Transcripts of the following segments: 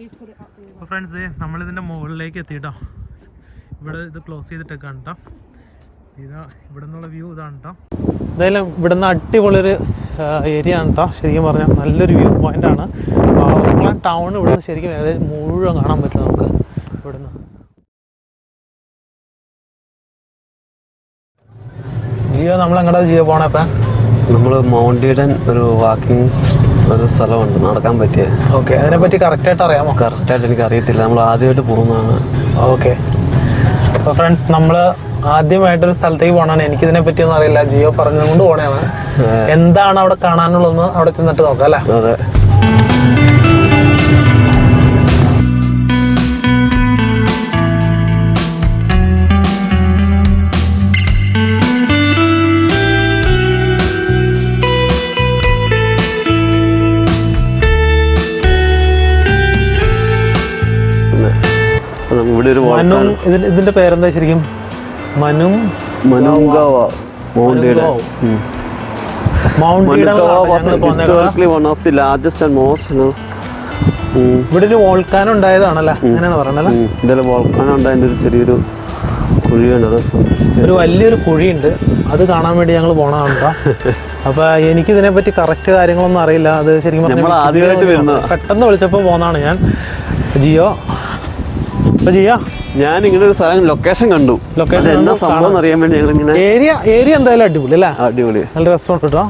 അപ്പോൾ ഫ്രണ്ട്സ് നമ്മളിതിന്റെ മുകളിലേക്ക് എത്തിയിട്ടോ. ഇവിടെ ഇത് ക്ലോസ് ചെയ്തിട്ടൊക്കെയാണ് കേട്ടോ ഇതാ ഇവിടെ നിന്നുള്ള വ്യൂ ഇതാണ് കേട്ടോ എന്തായാലും ഇവിടുന്ന് അടിപൊളിയൊരു ഏരിയ ആണ് കേട്ടോ ശരിക്കും പറഞ്ഞാൽ നല്ലൊരു വ്യൂ പോയിന്റ് ആണ്. ഓക്ലാൻഡ് ടൗൺ ഇവിടെ നിന്ന് ശരിക്കും ഏകദേശം മുഴുവൻ കാണാൻ പറ്റും നമുക്ക് ഇവിടുന്ന്. ജിയോ നമ്മൾ എങ്ങോട്ടാ ജിയോ പോണേ ഇപ്പം? നമ്മൾ മൗണ്ടിയൻ ഒരു വാക്കിംഗ് ഒരു സ്ഥലമുണ്ട്. നടക്കാൻ പറ്റിയ. ഓക്കെ. അതിനെ അതിനെപ്പറ്റി കറക്റ്റായിട്ട് അറിയാമോ? കറക്റ്റായിട്ട് എനിക്ക് അറിയത്തില്ല. നമ്മൾ ആദ്യമായിട്ട് പോകുന്നതാണ്. ഓക്കെ. അപ്പോൾ ഫ്രണ്ട്സ് നമ്മൾ ആദ്യമായിട്ടൊരു സ്ഥലത്തേക്ക് പോകണാണ് എനിക്കിതിനെ പറ്റിയൊന്നും അറിയില്ല. ജിയോ പറഞ്ഞുകൊണ്ട് പോണതാണ്. എന്താണ് അവിടെ കാണാനുള്ളതെന്ന് അവിടെ ചെന്നിട്ട് നോക്കാം അല്ലേ? അതെ. ഇവിടെ ഒരു മനു ഇതിന്റെ പേരെന്താ ശരിക്കും? മനു മനുങ്കാവ മൗണ്ടിയുടെ historically one of the largest and most ഇവിടെ ഒരു വോൾക്കാൻ ഉണ്ടായതാണല്ലേ? അങ്ങനെയാണ് ഉണ്ടായതിന്റെ ഒരു ചെറിയൊരു കുഴിയുണ്ട് അത് ഒരു വലിയൊരു കുഴിയുണ്ട്. അത് കാണാൻ വേണ്ടി ഞങ്ങൾ പോണതാണ് അപ്പൊ എനിക്ക് ഇതിനെ പറ്റി കറക്റ്റ് കാര്യങ്ങളൊന്നും അറിയില്ല. അത് ശരിക്കും. പെട്ടെന്ന് വിളിച്ചപ്പോൾ പോന്നാണ് ഞാൻ. ജിയോ അപ്പൊ ജിയോ ഞാൻ ഇങ്ങനെ ഒരു സ്ഥലം ലൊക്കേഷൻ കണ്ടു. ലൊക്കേഷൻ എന്താ സംഭവം അറിയാൻ വേണ്ടി ഞങ്ങൾ ഇങ്ങനെ ഏരിയ ഏരിയ എന്തായാലും അടിപൊളി അല്ലേ? അടിപൊളി. നല്ല രസമുണ്ട് കേട്ടോ.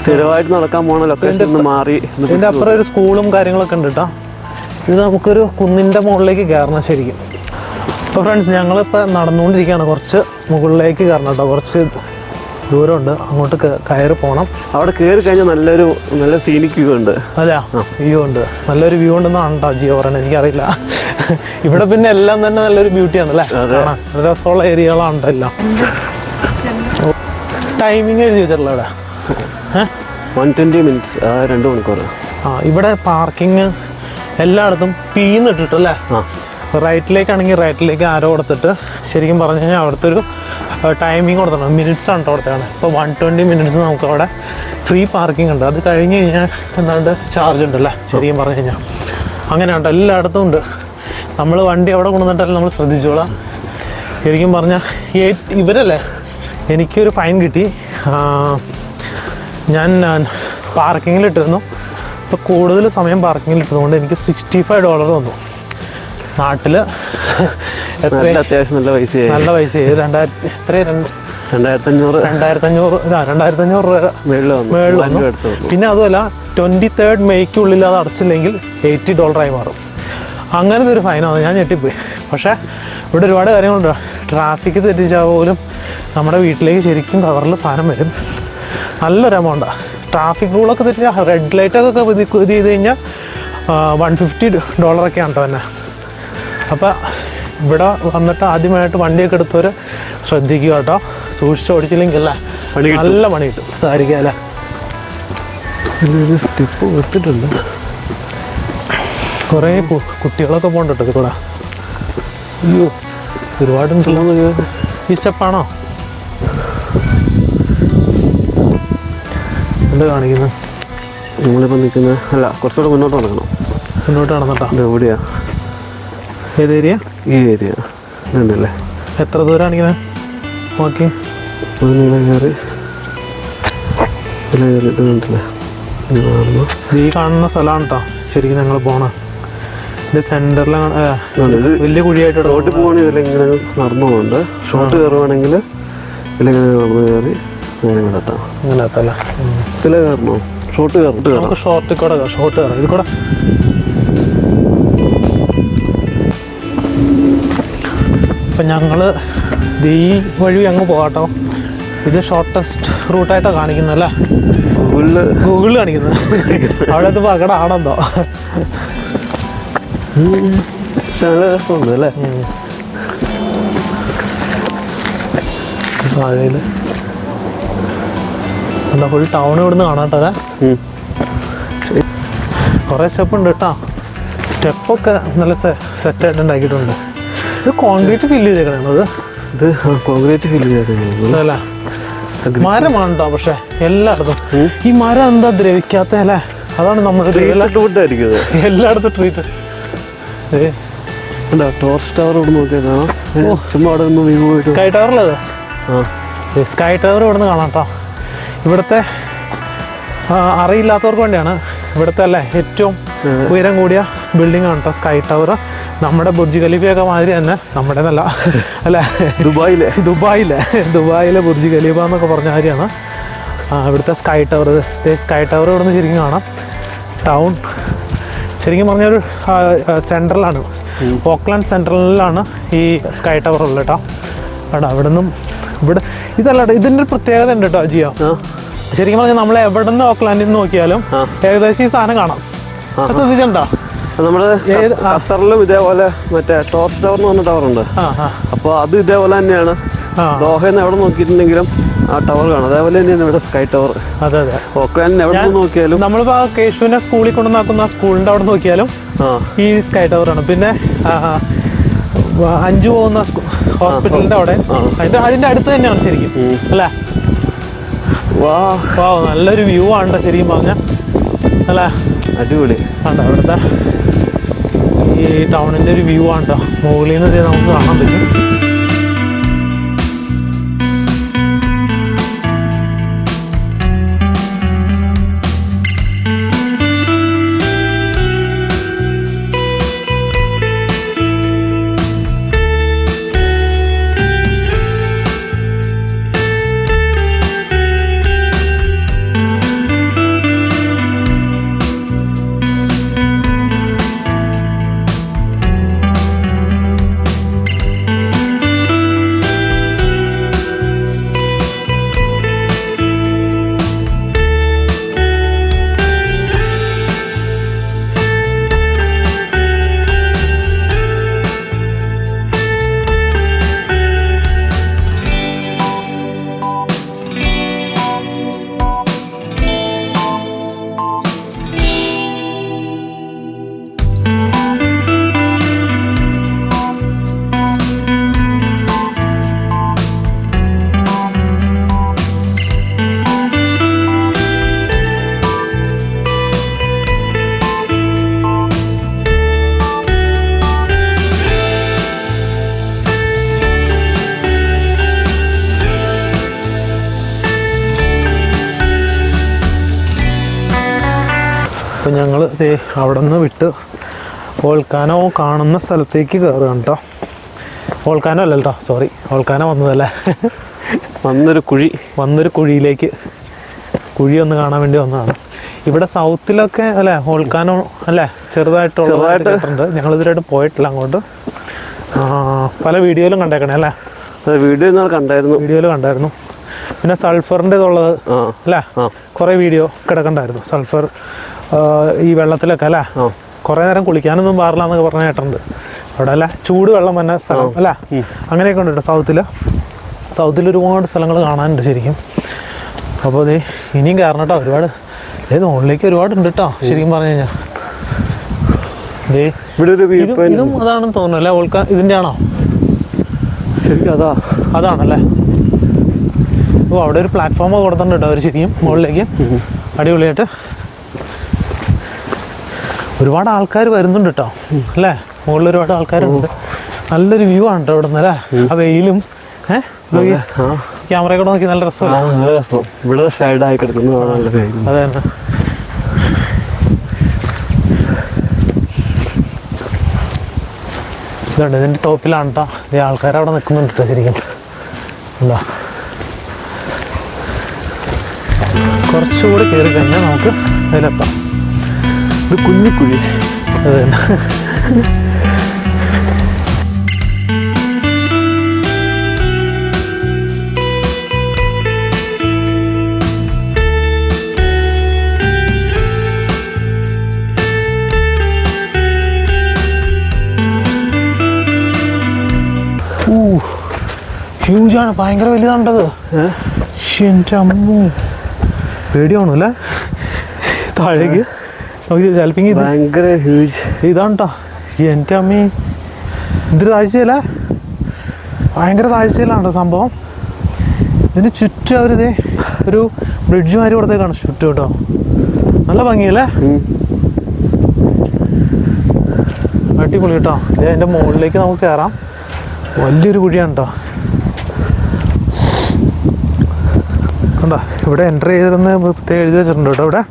സ്ഥിരമായിട്ട് നടക്കാൻ പോണ ലൊക്കേഷൻ ഒന്ന് മാറി ഇതിന്റെ അപ്പുറം ഒരു സ്കൂളും കാര്യങ്ങളൊക്കെ ഉണ്ട് കേട്ടോ. ഇത് നമുക്കൊരു കുന്നിന്റെ മുകളിലേക്ക് കയറണം ശരിക്കും. അപ്പോൾ ഫ്രണ്ട്സ് ഞങ്ങളിപ്പോൾ നടന്നുകൊണ്ടിരിക്കുകയാണ് കുറച്ച് മുകളിലേക്ക് കയറണം കേട്ടോ. കുറച്ച് ദൂരമുണ്ട്. അങ്ങോട്ട് കയറി പോകണം അവിടെ കയറി കഴിഞ്ഞാൽ നല്ലൊരു നല്ല സീനിക് വ്യൂ ഉണ്ട്. അതെ വ്യൂ ഉണ്ട്. നല്ലൊരു വ്യൂ ഉണ്ടെന്നാണ് കേട്ടോ ജിയോ പറയുന്നത്. എനിക്കറിയില്ല. ഇവിടെ പിന്നെ എല്ലാം തന്നെ നല്ലൊരു ബ്യൂട്ടിയാണ് അല്ലേ? രസമുള്ള ഏരിയകളാണ് എല്ലാം. ടൈമിങ് എഴുതി വെച്ചിട്ടുള്ള ഇവിടെ വൺ ട്വന്റി മിനിറ്റ്സ് രണ്ട് മണിക്കൂർ ആ ഇവിടെ പാർക്കിംഗ് എല്ലായിടത്തും പീന്നിട്ടിട്ടല്ലേ റൈറ്റിലേക്കാണെങ്കിൽ റൈറ്റിലേക്ക് ആരോ കൊടുത്തിട്ട് ശരിക്കും പറഞ്ഞു കഴിഞ്ഞാൽ അവിടുത്തെ ഒരു ടൈമിംഗ് കൊടുത്തിട്ടുണ്ട്. മിനിറ്റ്സ് ആണ് കൊടുത്തതാണ് ഇപ്പോൾ വൺ ട്വന്റി മിനിറ്റ്സ് നമുക്ക് അവിടെ ഫ്രീ പാർക്കിംഗ് ഉണ്ട്. അത് കഴിഞ്ഞ് കഴിഞ്ഞാൽ എന്താണ്ട് ചാർജ് ഉണ്ടല്ലേ ശരിക്കും പറഞ്ഞു കഴിഞ്ഞാൽ. അങ്ങനെ ഉണ്ട്. എല്ലായിടത്തും ഉണ്ട്. നമ്മൾ വണ്ടി അവിടെ കൊണ്ടുവന്നിട്ടല്ലേ നമ്മൾ ശ്രദ്ധിച്ചോളാം. ശരിക്കും പറഞ്ഞാൽ ഇവരല്ലേ? എനിക്കൊരു ഫൈൻ കിട്ടി. ഞാൻ പാർക്കിങ്ങിലിട്ടിരുന്നു ഇപ്പോൾ കൂടുതൽ സമയം പാർക്കിങ്ങിലിട്ടതുകൊണ്ട് എനിക്ക് സിക്സ്റ്റി ഫൈവ് ഡോളർ വന്നു. നാട്ടിൽ നല്ല അത്യാവശ്യം നല്ല പൈസ നല്ല പൈസ രണ്ടായിരത്തി എത്ര രണ്ട് രണ്ടായിരത്തി അഞ്ഞൂറ് രണ്ടായിരത്തി അഞ്ഞൂറ് ആ രണ്ടായിരത്തി അഞ്ഞൂറ് രൂപ മേളിൽ വന്നു. പിന്നെ അതുമല്ല ട്വന്റി തേർഡ് മെയ്ക്കുള്ളിൽ അത് അടച്ചില്ലെങ്കിൽ എയ്റ്റി ഡോളറായി മാറും. അങ്ങനത്തെ ഒരു ഫൈനാണ് ഞാൻ ഞെട്ടിപ്പോയി. പക്ഷേ ഇവിടെ ഒരുപാട് കാര്യങ്ങളുണ്ട്. ട്രാഫിക് തെറ്റിച്ചാൽ പോലും നമ്മുടെ വീട്ടിലേക്ക് ശരിക്കും കവറിൽ സാധനം വരും. നല്ലൊരു എമൗണ്ടാണ് ട്രാഫിക് റൂളൊക്കെ തെറ്റിച്ചാൽ റെഡ് ലൈറ്റൊക്കെ ഇത് ചെയ്ത് കഴിഞ്ഞാൽ വൺ ഫിഫ്റ്റി ഡോളറൊക്കെയാണ് കേട്ടോ തന്നെ അപ്പോൾ ഇവിടെ വന്നിട്ട് ആദ്യമായിട്ട് വണ്ടിയൊക്കെ എടുത്തവർ ശ്രദ്ധിക്കുക കേട്ടോ. സൂക്ഷിച്ച് ഓടിച്ചില്ലെങ്കിൽ അല്ല? നല്ല പണി കിട്ടും. അതായിരിക്കും അല്ലേ? സ്റ്റെപ്പ് എടുത്തിട്ടുണ്ട് കുറേ കുട്ടികളൊക്കെ പോകണ്ട കേട്ടോ കൂടെ? അയ്യോ ഒരുപാട് ഈ സ്റ്റെപ്പാണോ? എന്താ കാണിക്കുന്നത് നമ്മളിപ്പോൾ നിൽക്കുന്നത് അല്ല കുറച്ചുകൂടെ മുന്നോട്ട് നടക്കണം മുന്നോട്ട് നടന്നിട്ടാ? ഇത് എവിടെയാ? ഏത് ഏരിയ ഈ ഏരിയ ഇതുണ്ടല്ലേ എത്ര ദൂരമാണ് ഇങ്ങനെ വാക്കിംഗ് ഒരു നീല കയറി. ഇതിലെ കയറി ഇത് കണ്ടില്ലേ? ഇത് നടന്നു. ഈ കാണുന്ന സ്ഥലമാണ് കേട്ടോ ശരിക്കും ഞങ്ങൾ പോണ. ഇത് സെന്ററിലാണ് വലിയ കുഴിയായിട്ട് റോഡിൽ പോകണമെങ്കിൽ ഇതിലിങ്ങനെ നടന്നു പോകുന്നുണ്ട് ഷോർട്ട് കയറുവാണെങ്കിൽ ഇതിലിങ്ങനെ നടന്നു കയറി ഇങ്ങോട്ട് എത്താം അങ്ങനെ എത്തല്ല ഇതിലെ കയറണോ? ഷോർട്ട് കയറിട്ട് നമുക്ക് ഷോർട്ടിൽ കൂടെ ഷോർട്ട് കയറാം. ഇത് കൂടെ ഇപ്പം ഞങ്ങൾ ഈ വഴി അങ്ങ് പോകാട്ടോ. ഇത് ഷോർട്ടസ്റ്റ് റൂട്ടായിട്ടാണ് കാണിക്കുന്നത് അല്ലേ? ഗൂഗിളിൽ ഗൂഗിളിൽ കാണിക്കുന്നത്. അവിടെ ഇത് പകട ആണെന്തോ നല്ല രസമുണ്ട് അല്ലേ? എന്താ ഫുൾ ടൗൺ ഇവിടുന്ന് കാണാട്ടോ അല്ലേ? ഉം. കുറേ സ്റ്റെപ്പ് ഉണ്ട് കേട്ടോ. സ്റ്റെപ്പൊക്കെ നല്ല സെറ്റായിട്ട് ഉണ്ടാക്കിയിട്ടുണ്ട്. ഇത് കോൺക്രീറ്റ് ഫില്ല് ചെയ്തേക്കണത് ഇത് കോൺക്രീറ്റ് ഫില്ല് ചെയ്തേക്കുന്നത് അല്ലേ മരമാണ് കേട്ടോ പക്ഷെ എല്ലായിടത്തും. ഈ മരം എന്താ ദ്രവിക്കാത്ത അല്ലേ? അതാണ് നമ്മുടെ എല്ലായിടത്തും ട്രീറ്റ് അല്ല ടോർച്ച് ടവർ ഇവിടെ നോക്കിയാൽ കാണാം ഏ, ചുമ്മാ അവിടെ നിന്ന് വ്യൂ പോയിട്ട് സ്കൈ ടവറിലത് സ്കൈ ടവർ ഇവിടെ നിന്ന് കാണാം കേട്ടോ ഇവിടുത്തെ അറിയില്ലാത്തവർക്ക് വേണ്ടിയാണ് ഇവിടുത്തെ അല്ലേ ഏറ്റവും ഉയരം കൂടിയ ബിൽഡിംഗ് ആണ് കേട്ടോ സ്കൈ ടവർ നമ്മുടെ ബുർജ് ഖലീഫയൊക്കെ മാതിരി തന്നെ. നമ്മുടെ നല്ല അല്ലേ? ദുബായിലെ. ദുബായിലെ. ദുബായിലെ ബുർജ് ഖലീഫ എന്നൊക്കെ പറഞ്ഞ കാര്യമാണ്. ഇവിടുത്തെ സ്കൈ ടവർ സ്കൈ ടവർ ഇവിടെ നിന്ന് ശരിക്കും കാണാം. ടൗൺ ശരിക്കും പറഞ്ഞൊരു സെൻട്രലാണ് ഓക്ലാൻഡ് സെൻട്രലിലാണ് ഈ സ്കൈ ടവർ ഉള്ളത് കേട്ടോ അവിടെ അവിടെ നിന്നും ഇവിടെ ഇതല്ല കേട്ടോ ഇതിന്റെ ഒരു പ്രത്യേകത ഉണ്ട് കേട്ടോ ജിയോ. ശരിക്കും പറഞ്ഞാൽ നമ്മൾ എവിടെ നിന്ന് ഓക്ലാൻഡിൽ നിന്ന് നോക്കിയാലും ഏകദേശം ഈ സാധനം കാണാം. ശ്രദ്ധിച്ചിട്ടുണ്ടോ? നമ്മുടെ ഖത്തറിലും ഇതേപോലെ മറ്റേ ടോർച്ച് ടവർ എന്ന് പറഞ്ഞ ടവർ ഉണ്ട്. അപ്പോൾ അത് ഇതേപോലെ തന്നെയാണ്. നിന്ന് എവിടെ നോക്കിയിട്ടുണ്ടെങ്കിലും ആ ടവർ കാണാം. അതേപോലെ തന്നെയാണ് ഇവിടെ സ്കൈ ടവർ അതെ അതെ. ഓക്ലാൻഡിന് എവിടെ നോക്കിയാലും. നമ്മളിപ്പോൾ ആ കേശുവിനെ സ്കൂളിൽ കൊണ്ടുവന്നാക്കുന്ന ആ സ്കൂളിന്റെ അവിടെ നോക്കിയാലും ഈ സ്കൈ ടവർ ആണ്. പിന്നെ അഞ്ചു പോകുന്ന ഹോസ്പിറ്റലിന്റെ അവിടെ. അതിന്റെ അതിന്റെ അടുത്ത് തന്നെയാണ് ശരിക്കും അല്ലെ? വാ. വാ നല്ലൊരു വ്യൂ ആണ് ശരിക്കും പറഞ്ഞ. അല്ലേ? അടിപൊളി. അവിടുത്തെ ഈ ടൗണിന്റെ ഒരു വ്യൂ ആണ് കേട്ടോ മുകളിൽ നിന്ന് നമുക്ക് കാണാൻ പറ്റും. അപ്പം ഞങ്ങൾ അവിടെ നിന്ന് വിട്ട് ഓൾക്കാനോ കാണുന്ന സ്ഥലത്തേക്ക് കയറുകയാണ് കേട്ടോ ഓൾക്കാനോ അല്ല കേട്ടോ സോറി ഓൾക്കാനോ വന്നതല്ലേ? വന്നൊരു കുഴി. വന്നൊരു കുഴിയിലേക്ക്. കുഴി ഒന്ന് കാണാൻ വേണ്ടി വന്നതാണ്. ഇവിടെ സൗത്തിലൊക്കെ അല്ലേ ഓൾക്കാനോ അല്ലേ ചെറുതായിട്ടുള്ള ചെറുതായിട്ട്. ഞങ്ങൾ ഇതിലായിട്ട് പോയിട്ടില്ല അങ്ങോട്ട്. പല വീഡിയോയിലും കണ്ടേക്കണേ അല്ലേ? വീഡിയോ കണ്ടായിരുന്നു. വീഡിയോയിൽ കണ്ടായിരുന്നു. പിന്നെ സൾഫറിന്റെ ഇതുള്ളത് അല്ലേ. കുറേ വീഡിയോ കിടക്കണ്ടായിരുന്നു. സൾഫർ ഈ വെള്ളത്തിലൊക്കെ അല്ലേ? കുറെ നേരം കുളിക്കാനൊന്നും പാടില്ല എന്നൊക്കെ പറഞ്ഞ കേട്ടിട്ടുണ്ട്. അവിടെ അല്ല? ചൂട് വെള്ളം വന്ന സ്ഥലം അല്ല? അങ്ങനെയൊക്കെ ഉണ്ട് കേട്ടോ സൗത്തിൽ സൗത്തിൽ ഒരുപാട് സ്ഥലങ്ങൾ കാണാനുണ്ട് ശരിക്കും. അപ്പോൾ അതെ ഇനിയും കയറണം കേട്ടോ ഒരുപാട്. അതായത് മുകളിലേക്ക് ഒരുപാട് ഉണ്ട് കേട്ടോ ശരിക്കും പറഞ്ഞു കഴിഞ്ഞാൽ ഇവിടെ ഒരു ഇത് ഇതും അതാണെന്ന് തോന്നുന്നു അല്ലേ? ഓൾക്ക ഇതിന്റെ ആണോ? ശരിക്കും അതാ അതാണല്ലേ? ഓ അവിടെ ഒരു പ്ലാറ്റ്ഫോം കൊടുത്തിട്ടുണ്ട് കേട്ടോ അവർ ശരിക്കും മുകളിലേക്ക്. അടിപൊളിയായിട്ട്. ഒരുപാട് ആൾക്കാർ വരുന്നുണ്ട് കേട്ടോ അല്ലേ? മുകളിൽ ഒരുപാട് ആൾക്കാരുണ്ട്. നല്ലൊരു വ്യൂ ആണ് കേട്ടോ ഇവിടെ നിന്ന് അല്ലേ ആ വെയിലും ഏഹ് ക്യാമറ കൂടെ നോക്കി നല്ല രസമാണ് കിടക്കുന്നു അതെ തന്നെ ഇതുണ്ട് ഇതിന്റെ ടോപ്പിലാണ് കേട്ടോ ഈ ആൾക്കാർ അവിടെ നിൽക്കുന്നുണ്ട് കേട്ടോ ശരിക്കും. എന്താ കുറച്ചുകൂടി കയറി കഴിഞ്ഞാൽ നമുക്ക് അതിലെത്താം. ഇത് കുഞ്ഞിക്കുഴി അത് ഹ്യൂജാണ്. ഭയങ്കര വലുതാണ്ടത്. എന്റെ അമ്മ. പേടിയാണല്ലേ താഴേക്ക്. ഭയങ്കര ഹ്യൂജ് ഇതാണ് കേട്ടോ എന്റെ അമ്മി. എന്തൊരു താഴ്ചയല്ല. ഭയങ്കര താഴ്ചയിലാണ് സംഭവം. ഇതിന് ചുറ്റും അവരിത് ഒരു ബ്രിഡ്ജ് മാതിരി കൊടുത്തേക്കാണ് ചുറ്റും കേട്ടോ. നല്ല ഭംഗിയല്ലേ? അടിപൊളി കേട്ടോ. ഇത് അതിന്റെ മുകളിലേക്ക് നമുക്ക് കയറാം വലിയൊരു കുഴിയാണ് കേട്ടോ. കണ്ടോ? ഇവിടെ എന്റർ ചെയ്തിരുന്ന് എഴുതി വെച്ചിട്ടുണ്ട് കേട്ടോ ഇവിടെ.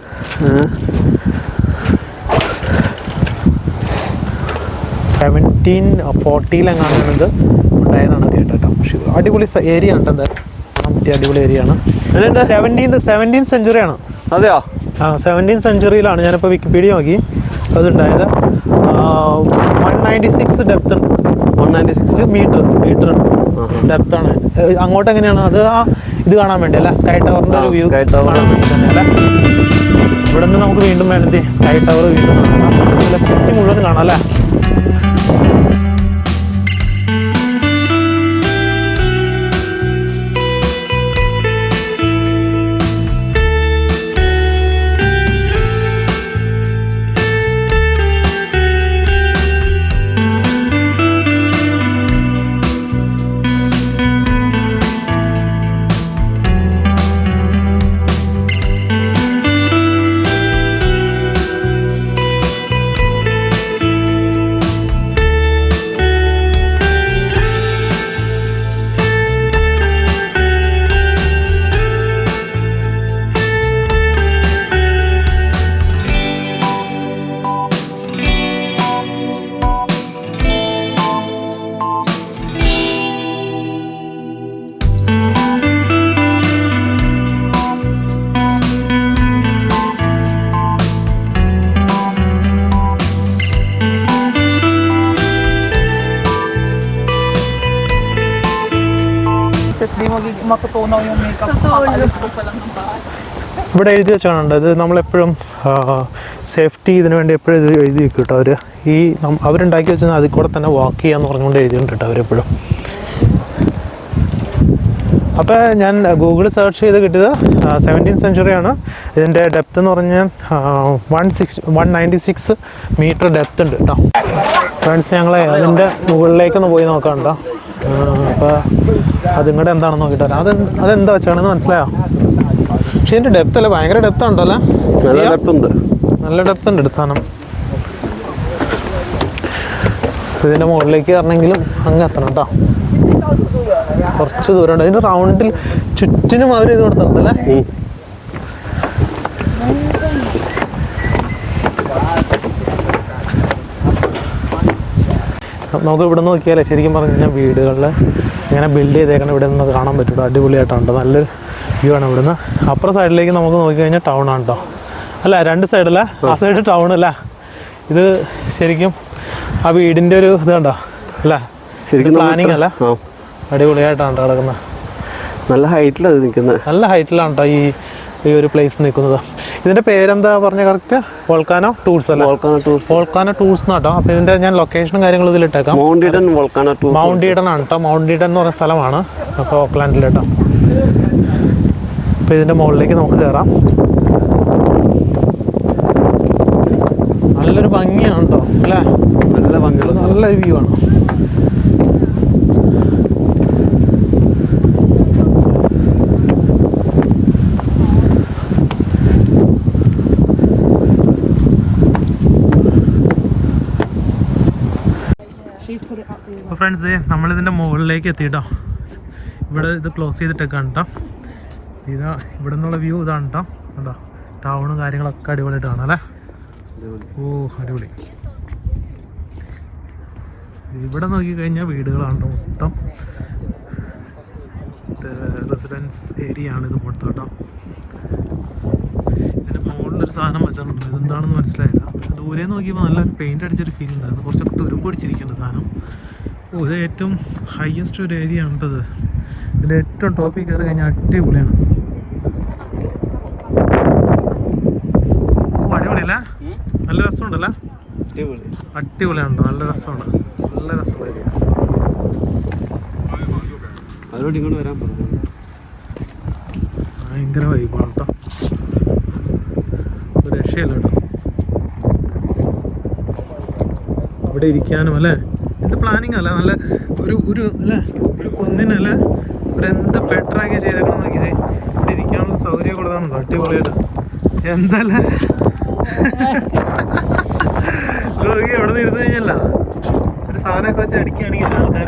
സെവന്റീൻ ഫോർട്ടിയിലെങ്ങാനാണ് ഇത് ഉണ്ടായതാണ് കേട്ടോ പക്ഷേ അടിപൊളി ഏരിയ ഉണ്ട് എന്തായാലും പറ്റിയ അടിപൊളി ഏരിയ ആണ്. സെവന്റീൻ സെവന്റീൻ സെഞ്ചുറിയാണ് അതെയോ? ആ സെവന്റീൻ സെഞ്ചുറിയിലാണ് ഞാനിപ്പോൾ വിക്കിപീഡിയ നോക്കി. അതുണ്ടായത്. വൺ നയന്റി സിക്സ് ഡെപ്ത് ഉണ്ട്. One ninety six metre metre ഉണ്ട്. ഡെപ്ത് ആണ്. അങ്ങോട്ട് എങ്ങനെയാണ്? അത് ആ ഇത് കാണാൻ വേണ്ടി അല്ല? സ്കൈ ടവറിന്റെ ഒരു വ്യൂ. കാണാൻ വേണ്ടി തന്നെ അല്ലേ? ഇവിടെ നിന്ന് നമുക്ക് വീണ്ടും വേണമെങ്കിൽ സ്കൈ ടവർ വീണ്ടും കാണാം. സിറ്റി മുഴുവൻ കാണാം അല്ലേ? ഇവിടെ എഴുതി വെച്ചാണുണ്ട് ഇത് നമ്മളെപ്പോഴും സേഫ്റ്റി ഇതിനു വേണ്ടി എപ്പോഴും ഇത് എഴുതി വെക്കും കേട്ടോ അവർ ഈ അവരുണ്ടാക്കി വെച്ചാൽ അതിൽ കൂടെ തന്നെ വാക്ക് ചെയ്യാന്ന് പറഞ്ഞുകൊണ്ട് എഴുതിയിട്ടുണ്ട് കേട്ടോ അവരെപ്പോഴും. അപ്പോൾ ഞാൻ ഗൂഗിൾ സെർച്ച് ചെയ്ത് കിട്ടിയത് സെവന്റീൻ സെഞ്ചുറിയാണ് ഇതിന്റെ ഡെപ്ത് എന്ന് പറഞ്ഞാൽ one six one ninety six metre depth ഉണ്ട് കേട്ടോ. ഫ്രണ്ട്സ് ഞങ്ങളെ അതിന്റെ മുകളിലേക്കൊന്ന് പോയി നോക്കാം കേട്ടോ. അപ്പോൾ അതിങ്ങടെ എന്താണെന്ന് നോക്കിയിട്ട് വരാം. അത് അതെന്താ വെച്ചാണെന്ന് മനസ്സിലായോ? പക്ഷെ ഇതിന്റെ ഡെപ്ത് അല്ലേ? ഭയങ്കര ഡെപ്ത് ഉണ്ടല്ലേ? നല്ല ഡെപ്ത് ഉണ്ട്. നല്ല ഡെപ്ത് ഉണ്ട് ഇത് സാധനം. ഇതിന്റെ മുകളിലേക്ക് കയറണമെങ്കിലും അങ്ങ് എത്തണം കേട്ടോ. കുറച്ച് ദൂരമുണ്ട് അതിന്റെ റൗണ്ടിൽ ചുറ്റിനും അവർ ഇത് കൊടുത്തിട്ടുണ്ടല്ലേ? നമുക്ക് ഇവിടെ നിന്ന് നോക്കിയാലേ ശരിക്കും പറഞ്ഞു കഴിഞ്ഞാൽ വീടുകളിൽ ഇങ്ങനെ ബിൽഡ് ചെയ്തേക്കണം ഇവിടെ നിന്ന് കാണാൻ പറ്റുള്ളൂ അടിപൊളിയായിട്ടുണ്ട് നല്ലൊരു വ്യൂ ആണ് ഇവിടുന്ന്. അപ്പുറ സൈഡിലേക്ക് നമുക്ക് നോക്കി കഴിഞ്ഞാൽ ടൗൺ ആണ് കേട്ടോ അല്ല രണ്ട് സൈഡല്ല ആ സൈഡ് ടൗൺ അല്ല? ഇത് ശരിക്കും ആ വീടിന്റെ ഒരു ഇത് കണ്ടോ? അല്ല? ശരിക്കും പ്ലാനിങ് അല്ല? അടിപൊളിയായിട്ടാണ് കിടക്കുന്നത് നല്ല ഹൈറ്റിലാണ് നിൽക്കുന്നത് നല്ല ഹൈറ്റിലാണ് കേട്ടോ ഈ ഈ ഒരു പ്ലേസ് നിൽക്കുന്നത്. ഇതിന്റെ പേരെന്താ പറഞ്ഞ കറക്റ്റ് വോൾക്കാനോ ടൂർസ് അല്ല? വോൾക്കാനോ ടൂർസ് വോൾക്കാനോ ടൂർസ് എന്നാട്ടോ അപ്പോൾ ഇതിന്റെ ഞാൻ ലൊക്കേഷനും കാര്യങ്ങളും ഇതിലിട്ടേക്കാം Mount Eden volcano tours Mount Eden ആണ് കേട്ടോ മൗണ്ട് ഈഡൻ എന്ന് പറയുന്ന സ്ഥലമാണ്. അപ്പോൾ ഓക്ലാൻഡിൽ കേട്ടോ അപ്പോൾ ഇതിന്റെ മുകളിലേക്ക് നമുക്ക് കയറാം നല്ലൊരു ഭംഗിയാണ് കേട്ടോ അല്ലേ? നല്ല ഭംഗിയുള്ള നല്ലൊരു വ്യൂ ആണ്. ഫ്രണ്ട്സ് നമ്മളിതിന്റെ മുകളിലേക്ക് എത്തിയിട്ടോ. ഇവിടെ ഇത് ക്ലോസ് ചെയ്തിട്ടൊക്കെയാണ് കേട്ടോ ഇതാ ഇവിടെ നിന്നുള്ള വ്യൂ ഇതാണ് കേട്ടോ കണ്ടോ? ടൗണും കാര്യങ്ങളൊക്കെ അടിപൊളിയായിട്ട് കാണാം അല്ലേ? ഓ അടിപൊളി. ഇവിടെ നോക്കിക്കഴിഞ്ഞാൽ വീടുകളാണ് മൊത്തം. റെസിഡൻസ് ഏരിയ ആണ് ഇത് മൊത്തം കേട്ടോ ഇതിന്റെ മുകളിലൊരു സാധനം വെച്ചിട്ടുണ്ട്. ഇതെന്താണെന്ന് മനസ്സിലായില്ല. ദൂരെ നോക്കിയപ്പോൾ നല്ലൊരു പെയിന്റ് അടിച്ചൊരു ഫീൽ ഉണ്ടായിരുന്നു. കുറച്ചൊക്കെ തുരുമ്പ് പിടിച്ചിരിക്കേണ്ട സാധനം. ഇത് ഏറ്റവും ഹയസ്റ്റ് ഒരു ഏരിയ ആണ് ഇത് ഇതിന്റെ ഏറ്റവും ടോപ്പിൽ കയറി കഴിഞ്ഞാൽ അടിപൊളിയാണ്. ഓ അടിപൊളിയല്ല? നല്ല രസമുണ്ടല്ലോ? അടിപൊളി. അടിപൊളിയാണ്. നല്ല രസമാണ് നല്ല രസമുള്ള ഏരിയ അവരോട് ഇങ്ങോട്ട് വരാൻ പറഞ്ഞു? ഭയങ്കര വൈബാണ് കേട്ടോ ഒരു അവിടെ കേട്ടോ. ഇരിക്കാനും അല്ലേ? എന്ത് പ്ലാനിങ് അല്ല നല്ല ഒരു ഒരു അല്ലേ ഒരു കുന്നിനല്ലേ ഒരു എന്ത് ബെറ്ററാക്കി ചെയ്തേക്കണം നോക്കിയത് ഇവിടെ ഇരിക്കാനുള്ള സൗകര്യം കൊടുത്താണല്ലോ അടിപൊളിയായിട്ട്. എന്തല്ലേ? ലോകി എവിടെ നിന്ന് ഇരുന്ന് കഴിഞ്ഞല്ല. ഒരു സാധനമൊക്കെ വെച്ച് അടിക്കുകയാണെങ്കിൽ ആൾക്കാർ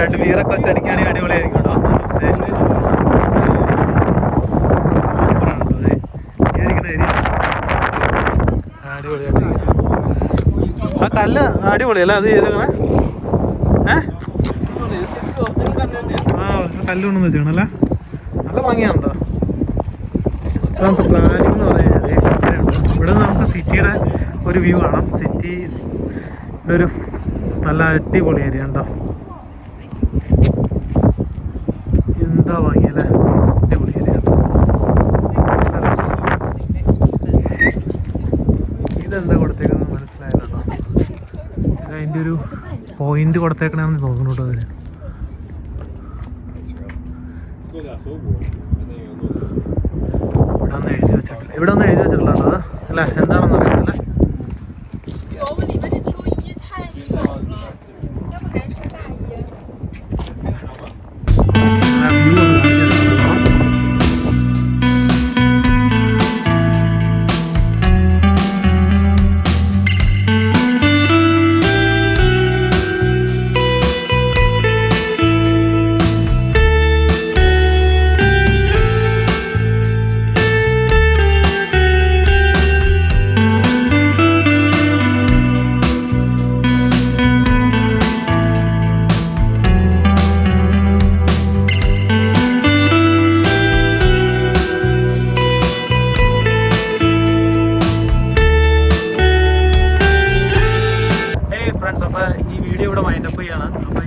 രണ്ട് ബീറൊക്കെ വെച്ച് അടിക്കുകയാണെങ്കിൽ അടിപൊളിയായിരിക്കും കേട്ടോ ദേ. സൂപ്പറാണ് കേട്ടോ ദേ. ഈ ഇരിക്കുന്ന ഏരിയ അടിപൊളിയായിട്ട് ആ കല്ല് അടിപൊളിയല്ലേ അത് ചെയ്തേക്കണേ ഏഹ് ആ കുറച്ച് കല്ല് കൊണ്ടെന്ന് വെച്ചേക്കണല്ലേ നല്ല ഭംഗിയാണോ നമുക്ക് പ്ലാനിങ് എന്ന് പറയുന്നത് ഇവിടെ നമുക്ക് സിറ്റിയുടെ ഒരു വ്യൂ കാണാം. സിറ്റി ഒരു നല്ല അടിപൊളി ഏരിയ ഉണ്ടോ എന്താ ഭംഗിയല്ലേ അടിപൊളി ഏരിയ നല്ല രസം. ഇതെന്താ കൊടുത്തേക്കുന്നത് മനസ്സിലായല്ലോ ഇത് അതിന്റെ ഒരു പോയിന്റ് കൊടുത്തേക്കണമെന്ന് തോന്നുന്നു കേട്ടോ അതിന്. ഇവിടെ ഒന്ന് എഴുതി വെച്ചിട്ടില്ല. ഇവിടെ ഒന്ന് എഴുതി വെച്ചിട്ടില്ല അല്ല എന്താണെന്ന് വീഡിയോ ഇവിടെ വൈൻഡപ്പ് ചെയ്യാണ് അപ്പോൾ